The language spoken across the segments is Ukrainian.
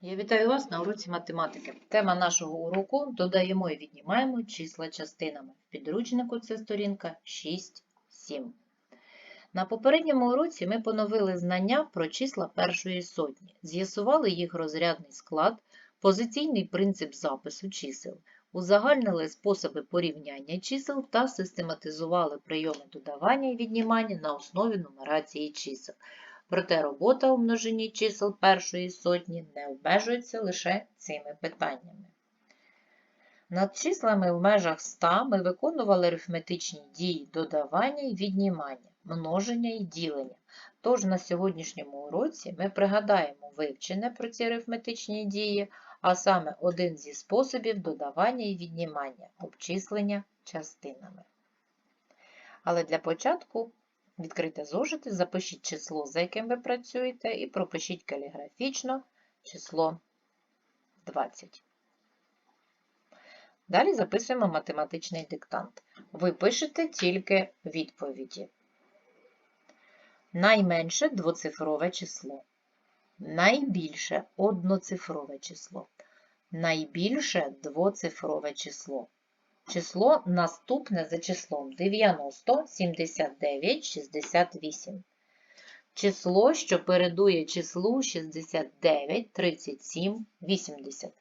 Я вітаю вас на уроці математики. Тема нашого уроку додаємо і віднімаємо числа частинами. В підручнику це сторінка 6-7. На попередньому уроці ми поновили знання про числа першої сотні, з'ясували їх розрядний склад, позиційний принцип запису чисел, узагальнили способи порівняння чисел та систематизували прийоми додавання і віднімання на основі нумерації чисел. Проте робота у множині чисел першої сотні не обмежується лише цими питаннями. Над числами в межах 100 ми виконували арифметичні дії додавання і віднімання, множення і ділення. Тож на сьогоднішньому уроці ми пригадаємо вивчене про ці арифметичні дії, а саме один зі способів додавання і віднімання, обчислення частинами. Але для початку Відкрийте зошити, запишіть число, за яким ви працюєте, і пропишіть каліграфічно число 20. Далі записуємо математичний диктант. Ви пишете тільки відповіді. Найменше двоцифрове число. Найбільше одноцифрове число. Найбільше двоцифрове число. Число наступне за числом 90, 79, 68. Число, що передує числу 69, 37, 80.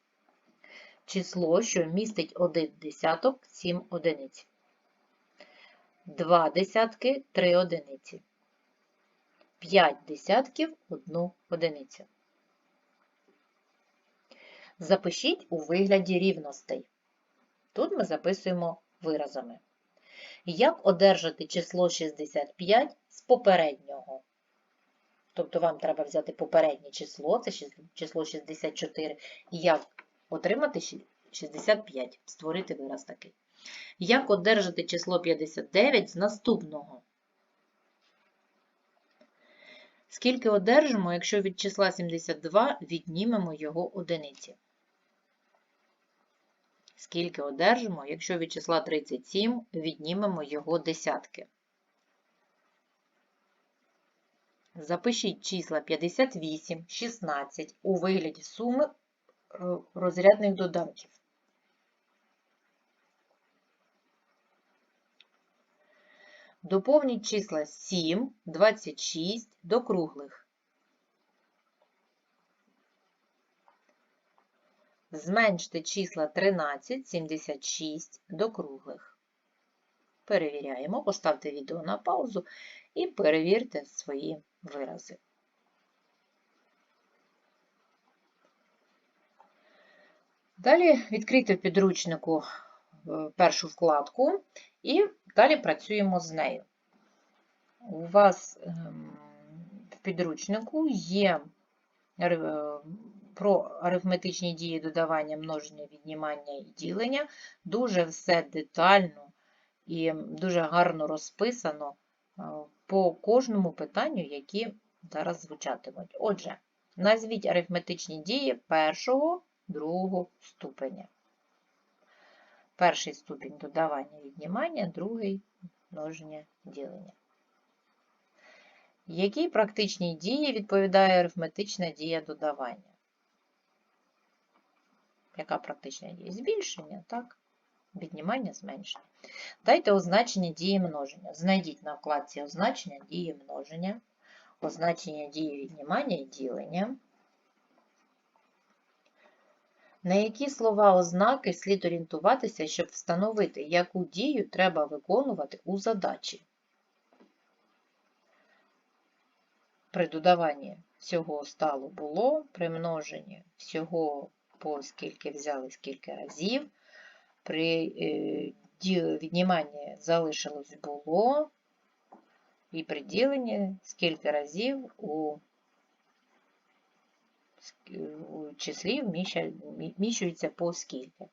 Число, що містить один десяток, 7 одиниць. Два десятки 3 одиниці. 5 десятків 1 одиницю. Запишіть у вигляді рівностей. Тут ми записуємо виразами. Як одержати число 65 з попереднього? Тобто вам треба взяти попереднє число, це число 64, і як отримати 65, створити вираз такий. Як одержати число 59 з наступного? Скільки одержимо, якщо від числа 72 віднімемо його одиниці? Скільки одержимо, якщо від числа 37 віднімемо його десятки. Запишіть числа 58, 16 у вигляді суми е, розрядних доданків. Доповніть числа 7, 26 до круглих. Зменште числа 13, 76 до круглих. Перевіряємо, поставте відео на паузу і перевірте свої вирази. Далі відкрийте в підручнику е, першу вкладку і далі працюємо з нею. У вас ем, в підручнику є е, про арифметичні дії додавання, множення, віднімання і ділення. Дуже все детально і дуже гарно розписано по кожному питанню, які зараз звучатимуть. Отже, назвіть арифметичні дії першого, другого ступеня. Перший ступінь додавання віднімання, другий множення ділення. Якій практичній дії відповідає арифметична дія додавання? Яка практична дія? Збільшення, так? Віднімання, зменшення. Дайте означення дії множення. Знайдіть на вкладці означення дії множення, означення дії віднімання і ділення. На які слова ознаки слід орієнтуватися, щоб встановити, яку дію треба виконувати у задачі? При додаванні всього стало було, при множенні всього по скільки взяли, скільки разів. При е, відніманні залишилось було, і при діленні скільки разів у у числі вміщується по скільки.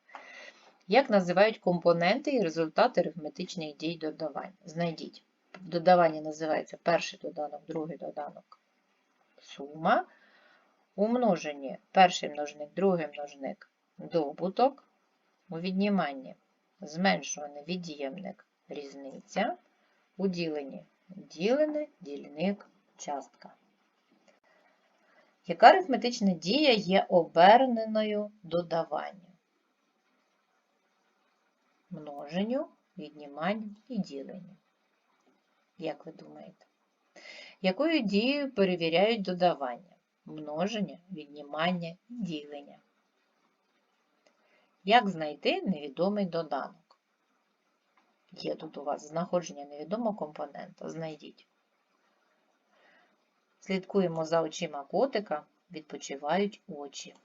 Як називають компоненти і результати арифметичних дій додавання? Знайдіть. Додавання називається перший доданок, другий доданок сума. У множенні перший множник, другий множник добуток, у відніманні зменшуваний від'ємник різниця, у діленні ділене, дільник, частка. Яка арифметична дія є оберненою додаванню? Множенню, відніманню і діленню. Як ви думаєте? Якою дією перевіряють додавання? Множення, віднімання ділення. Як знайти невідомий доданок? Є тут у вас знаходження невідомого компонента. Знайдіть. Слідкуємо за очима котика, відпочивають очі.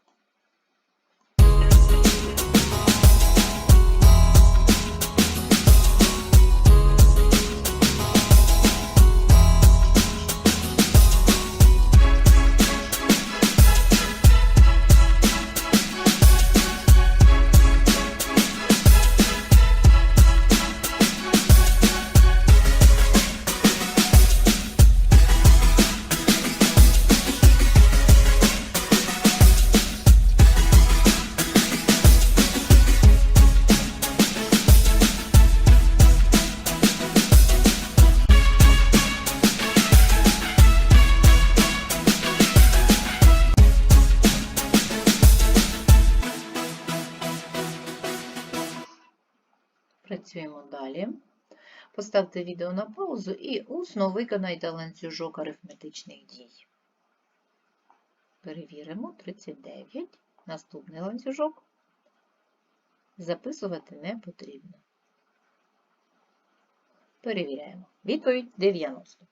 Поставте відео на паузу і усно виконайте ланцюжок арифметичних дій. Перевіримо 39. Наступний ланцюжок. Записувати не потрібно. Перевіряємо. Відповідь 90.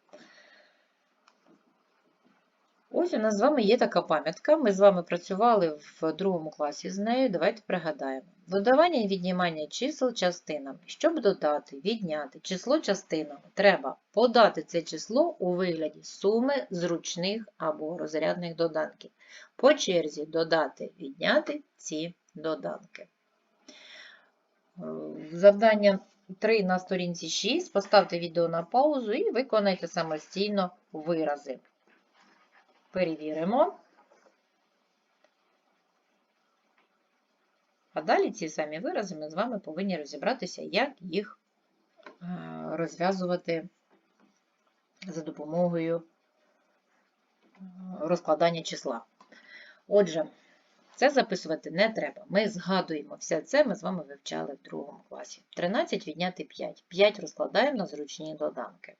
Ось у нас з вами є така пам'ятка. Ми з вами працювали в другому класі з нею. Давайте пригадаємо. Додавання і віднімання чисел частинами. Щоб додати, відняти число частинами, треба подати це число у вигляді суми зручних або розрядних доданків. По черзі додати, відняти ці доданки. Завдання 3 на сторінці 6. Поставте відео на паузу і виконайте самостійно вирази. Перевіримо. А далі ці самі вирази ми з вами повинні розібратися, як їх е, розв'язувати за допомогою е, розкладання числа. Отже, це записувати не треба. Ми згадуємо все це, ми з вами вивчали в другому класі. 13 відняти 5. 5 розкладаємо на зручні доданки.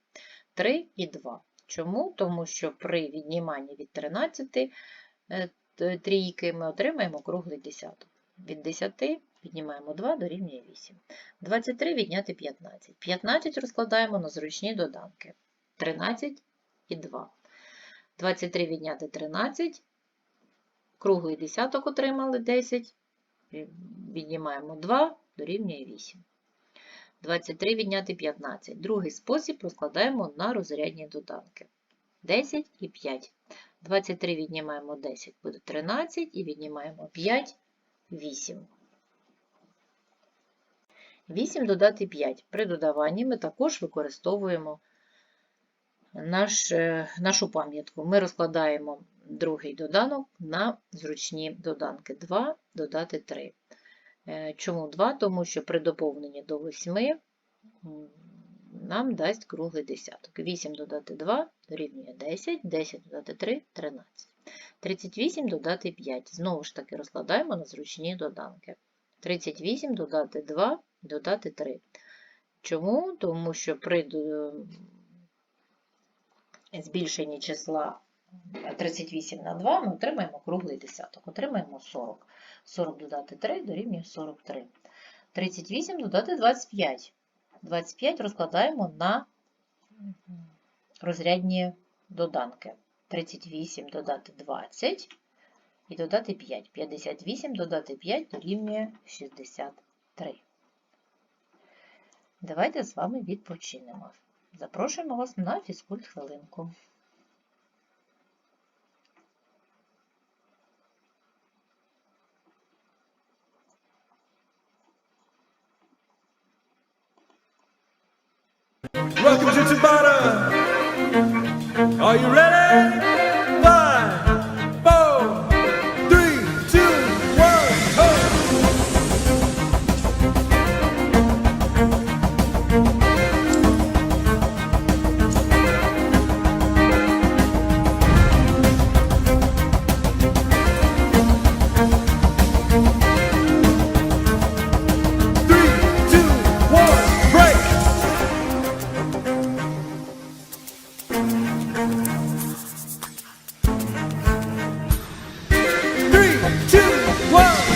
3 і 2. Чому? Тому що при відніманні від 13 е, трійки ми отримаємо круглий десяток. Від 10 віднімаємо 2 дорівнює 8. 23 відняти 15. 15 розкладаємо на зручні доданки. 13 і 2. 23 відняти 13. Круглий десяток отримали 10. Віднімаємо 2 дорівнює 8. 23 відняти 15. Другий спосіб розкладаємо на розрядні доданки. 10 і 5. 23 віднімаємо 10, буде 13, і віднімаємо 5 8. 8 додати 5. При додаванні ми також використовуємо наш, е, нашу пам'ятку. Ми розкладаємо другий доданок на зручні доданки. 2 додати 3. Е, чому 2? Тому що при доповненні до 8 нам дасть круглий десяток. 8 додати 2 дорівнює 10, 10 додати 3 13. 38 додати 5. Знову ж таки розкладаємо на зручні доданки. 38 додати 2, додати 3. Чому? Тому що при збільшенні числа 38 на 2 ми отримаємо круглий десяток, отримаємо 40. 40 додати 3 дорівнює 43. 38 додати 25. 25 розкладаємо на розрядні доданки. 38 додати 20 і додати 5. 58 додати 5 дорівнює 63. Давайте з вами відпочинемо. Запрошуємо вас на фізкульт хвилинку. You ready? two, one.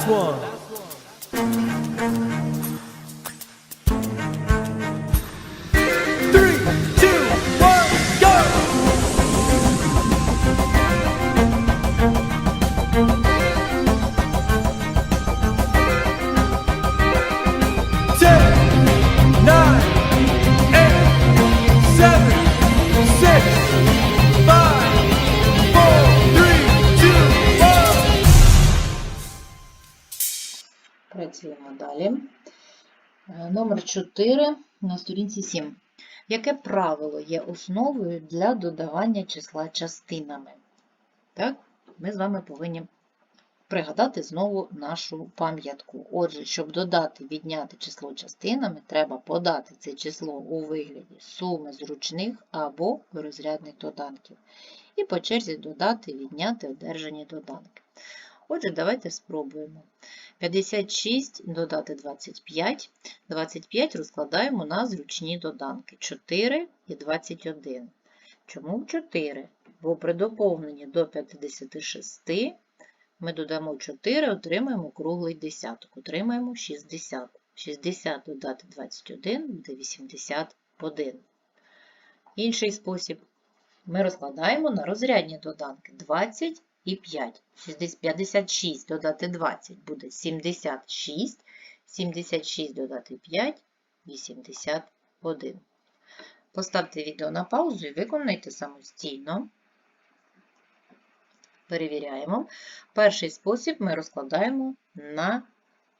Last one. Далі. Е, Номер 4 на сторінці 7. Яке правило є основою для додавання числа частинами? Так, ми з вами повинні пригадати знову нашу пам'ятку. Отже, щоб додати, відняти число частинами, треба подати це число у вигляді суми зручних або розрядних доданків. І по черзі додати, відняти одержані доданки. Отже, давайте спробуємо. 56 додати 25. 25 розкладаємо на зручні доданки. 4 і 21. Чому 4? Бо при доповненні до 56 ми додамо 4, отримаємо круглий десяток. Отримаємо 60. 60 додати 21 буде 81. Інший спосіб. Ми розкладаємо на розрядні доданки 20 і 5. 60 56 додати 20 буде 76. 76 додати 5 81. Поставте відео на паузу і виконайте самостійно. Перевіряємо. Перший спосіб ми розкладаємо на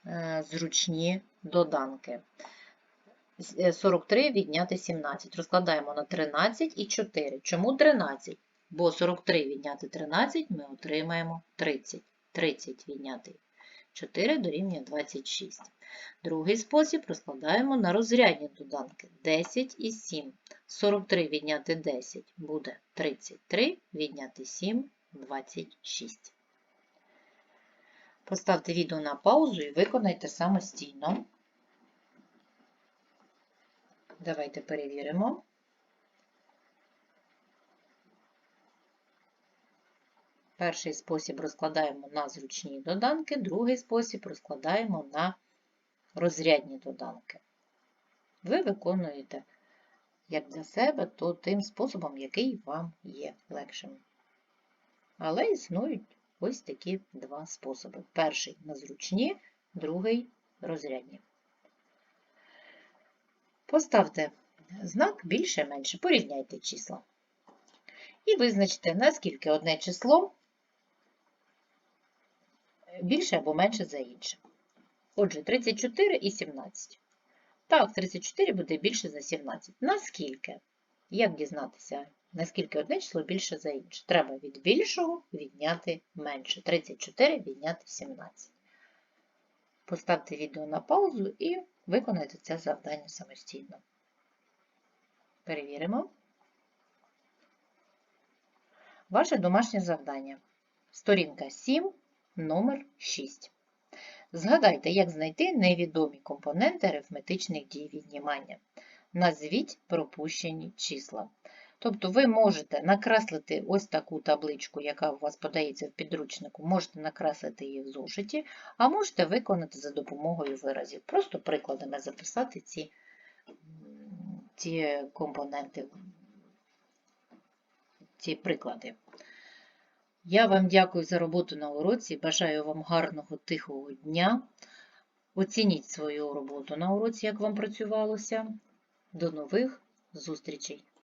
е, зручні доданки. Е, 43 відняти 17. Розкладаємо на 13 і 4. Чому 13? Бо 43 відняти 13 ми отримаємо 30. 30 відняти 4 дорівнює 26. Другий спосіб розкладаємо на розрядні доданки 10 і 7. 43 відняти 10 буде 33, відняти 7 26. Поставте відео на паузу і виконайте самостійно. Давайте перевіримо. Перший спосіб розкладаємо на зручні доданки, другий спосіб розкладаємо на розрядні доданки. Ви виконуєте як для себе, то тим способом, який вам є легшим. Але існують ось такі два способи. Перший на зручні, другий розрядні. Поставте знак більше-менше, порівняйте числа. І визначте, наскільки одне число більше або менше за інше. Отже, 34 і 17. Так, 34 буде більше за 17. Наскільки? Як дізнатися, наскільки одне число більше за інше? Треба від більшого відняти менше. 34 відняти 17. Поставте відео на паузу і виконайте це завдання самостійно. Перевіримо. Ваше домашнє завдання. Сторінка 7, номер 6. Згадайте, як знайти невідомі компоненти арифметичних дій віднімання. Назвіть пропущені числа. Тобто ви можете накреслити ось таку табличку, яка у вас подається в підручнику, можете накреслити її в зошиті, а можете виконати за допомогою виразів. Просто прикладами записати ці, ці компоненти, ці приклади. Я вам дякую за роботу на уроці. Бажаю вам гарного тихого дня. Оцініть свою роботу на уроці, як вам працювалося. До нових зустрічей!